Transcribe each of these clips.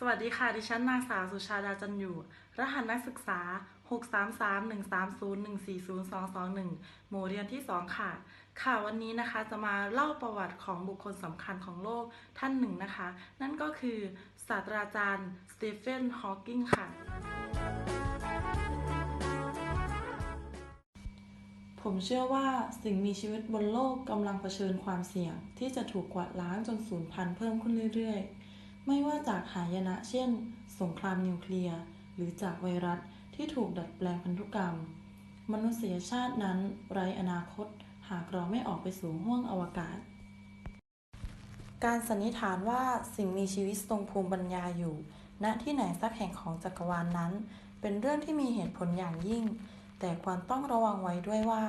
สวัสดีค่ะ ดิฉันนางสาวสุชาดาจันอยู่ รหัสนักศึกษา 6331301402221 หมู่เรียนที่ 2 ค่ะ ค่ะวันนี้นะคะจะมาเล่าประวัติของบุคคลสำคัญของโลกท่านหนึ่งนะคะ นั่นก็คือศาสตราจารย์สตีเฟน ฮอว์กิงค่ะ ผมเชื่อว่าสิ่งมีชีวิตบนโลกกำลังเผชิญความเสี่ยง ที่จะถูกกวาดล้างจนสูญพันธุ์เพิ่มขึ้นเรื่อยๆ ไม่ว่าจากหายนะเช่น สงครามนิวเคลียร์ หรือจากไวรัสที่ถูกดัดแปลงพันธุกรรม มนุษยชาตินั้นไร้อนาคต หากเราไม่ออกไปสู่ห้วงอวกาศ การสันนิษฐานว่าสิ่งมีชีวิตทรงภูมิปัญญาอยู่ ณที่ไหนสักแห่งของจักรวาลนนั้น เป็นเรื่องที่มีเหตุผลอย่างยิ่ง แต่ควรต้องระวังไว้ด้วยว่า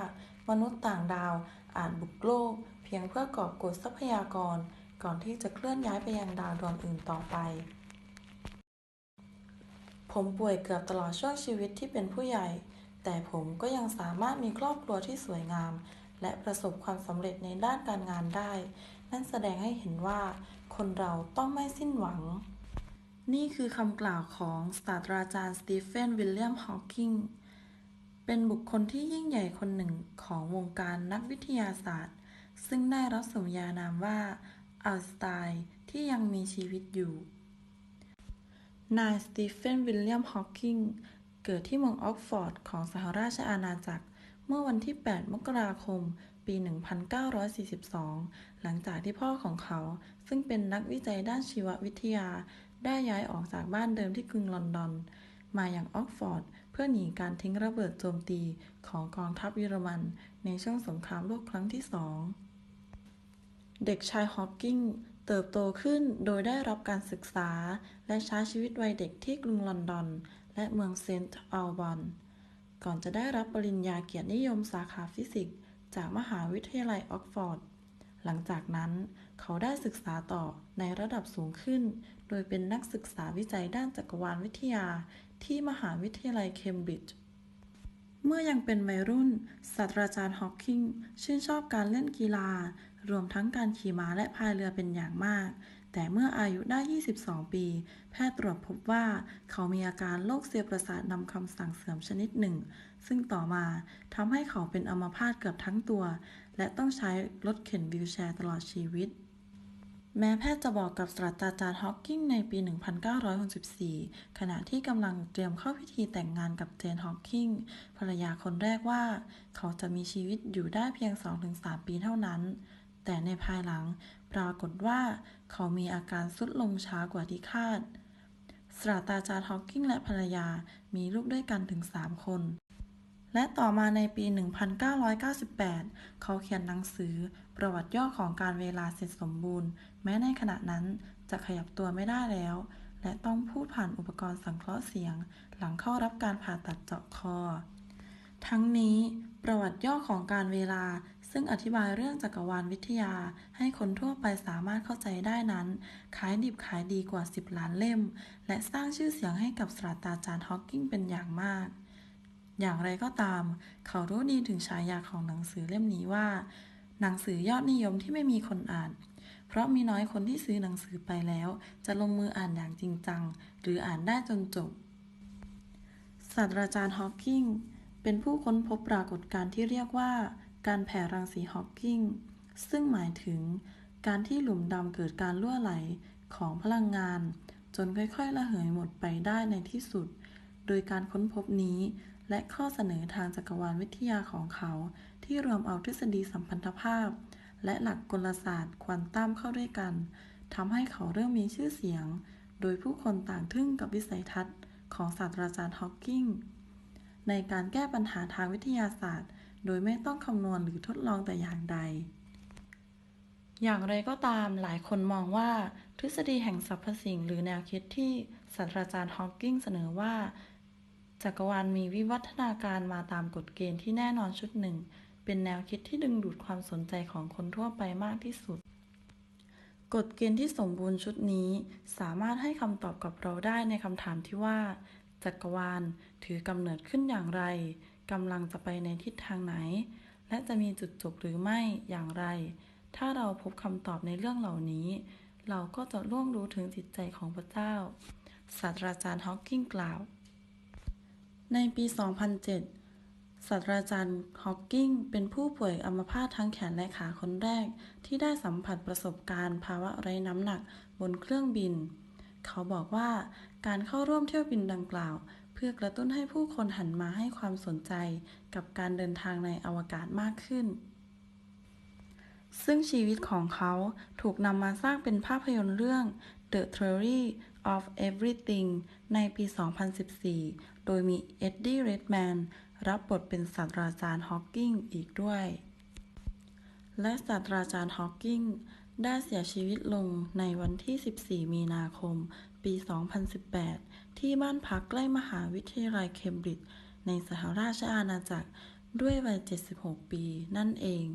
มนุษย์ต่างดาวอาจบุกโลก เพียงเพื่อกอบกดทรัพยากร ก่อนที่จะเคลื่อนย้ายไปยังดาวดวงอื่นต่อไป ผมป่วยเกือบตลอดช่วงชีวิตที่เป็นผู้ใหญ่ แต่ผมก็ยังสามารถมีครอบครัวที่สวยงาม และประสบความสำเร็จในด้านการงานได้ นั่นแสดงให้เห็นว่า คนเราต้องไม่สิ้นหวัง นี่คือคำกล่าวของศาสตราจารย์สตีเฟนวิลเลียมฮอว์กิงเป็นบุคคลที่ยิ่งใหญ่คนหนึ่งของวงการนักวิทยาศาสตร์ ซึ่งได้รับสมญานามว่า อัลสไตน์ที่ยังมีชีวิตอยู่ นายสตีเฟนวิลเลียมฮอว์กิงเกิดที่เมืองออกฟอร์ดของสหราชอาณาจักร เมื่อวันที่ 8 มกราคม ปี 1942 หลังจากที่พ่อของเขา ซึ่งเป็นนักวิจัยด้านชีววิทยา ได้ย้ายออกจากบ้านเดิมที่กรุงลอนดอน มาอย่างออกฟอร์ด เพื่อหนีการทิ้งระเบิดโจมตีของกองทัพเยอรมัน ในช่วงสงครามโลกครั้งที่สอง เด็กชายฮอว์กิงเติบโตขึ้นโดยได้รับการศึกษา และใช้ชีวิตวัยเด็กที่กรุงลอนดอน และเมืองเซนต์อัลบอน ก่อนจะได้รับปริญญาเกียรตินิยมสาขาฟิสิกส์ จากมหาวิทยาลัยออกฟอร์ด หลังจากนั้นเขาได้ศึกษาต่อในระดับสูงขึ้น โดยเป็นนักศึกษาวิจัยด้านจักรวาลวิทยาที่มหาวิทยาลัยเคมบริดจ์เมื่อยังเป็นวัยรุ่นศาสตราจารย์ฮอว์กิงชื่นชอบการเล่นกีฬา รวมทั้งการขี่ม้าและพายเรือเป็นอย่างมาก แต่เมื่ออายุได้ 22 ปี แพทย์ตรวจพบว่าเขามีอาการโรคเซลล์ประสาทนำคำสั่งเสื่อมชนิดหนึ่ง ซึ่งต่อมาทำให้เขาเป็นอัมพาตเกือบทั้งตัว และต้องใช้รถเข็นวีลแชร์ตลอดชีวิตแม้แพทย์จะบอกกับศาสตราจารย์ฮอว์กิงในปี 1964 ขณะที่กำลังเตรียมเข้าพิธีแต่งงานกับเจนฮอว์กิงภรรยาคนแรกว่า เขาจะมีชีวิตอยู่ได้เพียง 2-3 ปีเท่านั้น แต่ในภายหลังปรากฏว่าเขามีอาการทรุดลงช้ากว่าที่คาด ศาสตราจารย์ฮอว์กิงและภรรยามีลูกด้วยกันถึง 3 คน และต่อมาในปี 1998 เขาเขียนหนังสือประวัติย่อของการเวลาเสร็จสมบูรณ์ แม้ในขณะนั้นจะขยับตัวไม่ได้แล้ว และต้องพูดผ่านอุปกรณ์สังเคราะห์เสียง หลังเข้ารับการผ่าตัดเจาะคอ ทั้งนี้ประวัติย่อของการเวลา ซึ่งอธิบายเรื่องจักรวาลวิทยาให้คนทั่วไปสามารถเข้าใจได้นั้น ขายดิบขายดีกว่า 10 ล้านเล่ม และสร้างชื่อเสียงให้กับศาสตราจารย์ฮอว์กิงเป็นอย่างมาก อย่างไรก็ตาม เขารู้ดีถึงฉายาของหนังสือเล่มนี้ว่า หนังสือยอดนิยมที่ไม่มีคนอ่าน เพราะมีน้อยคนที่ซื้อหนังสือไปแล้ว จะลงมืออ่านอย่างจริงจัง หรืออ่านได้จนจบศาสตราจารย์ฮอว์กิงเป็นผู้ค้นพบปรากฏการณ์ที่เรียกว่า การแผ่รังสีฮอว์กิงซึ่งหมายถึงการที่หลุมดำเกิดการรั่วไหลของพลังงาน จนค่อยๆ ระเหยหมดไปได้ในที่สุด โดยการค้นพบนี้และข้อเสนอทางจักรวาลวิทยาของเขา ที่รวมเอาทฤษฎีสัมพันธภาพ และหลักกลศาสตร์ควอนตัมเข้าด้วยกันทำให้เขาเริ่มมีชื่อเสียง โดยผู้คนต่างทึ่งกับวิสัยทัศน์ของศาสตราจารย์ฮอว์กิงในการแก้ปัญหาทางวิทยาศาสตร์ โดยไม่ต้องคำนวณหรือทดลองแต่อย่างใด อย่างไรก็ตามหลายคนมองว่าทฤษฎีแห่งสรรพสิ่งหรือแนวคิดที่ศาสตราจารย์ฮอว์กิงเสนอว่า จักรวาลมีวิวัฒนาการมาตามกฎเกณฑ์ที่แน่นอนชุดหนึ่ง เป็นแนวคิดที่ดึงดูดความสนใจของคนทั่วไปมากที่สุดกฎเกณฑ์ที่สมบูรณ์ชุดนี้สามารถให้คำตอบกับเราได้ในคำถามที่ว่า จักรวาลถือกำเนิดขึ้นอย่างไร กำลังจะไปในทิศทางไหน และจะมีจุดจบหรือไม่อย่างไร ถ้าเราพบคำตอบในเรื่องเหล่านี้ เราก็จะล่วงรู้ถึงจิตใจของพระเจ้า ศาสตราจารย์ฮอว์กิงกล่าว ในปี 2007 ศาสตราจารย์ฮอว์กิงเป็นผู้ป่วยอัมพาตทั้งแขนและขาคนแรก ที่ได้สัมผัสประสบการณ์ภาวะไร้น้ำหนักบนเครื่องบิน เขาบอกว่าการเข้าร่วมเที่ยวบินดังกล่าว พื่อกระตุ้นให้ผู้คนหันมาให้ความสนใจกับการเดินทางในอวกาศมากขึ้น ซึ่งชีวิตของเขาถูกนำมาสร้างเป็นภาพยนตร์เรื่อง The Theory of Everything ในปี 2014 โดยมีเอ็ดดี้ เรดแมน รับบทเป็นศาสตราจารย์ฮอว์กิงอีกด้วย และศาสตราจารย์ฮอว์กิงได้เสียชีวิตลงในวันที่ 14 มีนาคม ปี 2018 ที่บ้านพักใกล้มหาวิทยาลัยเคมบริดจ์ในสหราชอาณาจักรด้วยวัย 76 ปีนั่นเอง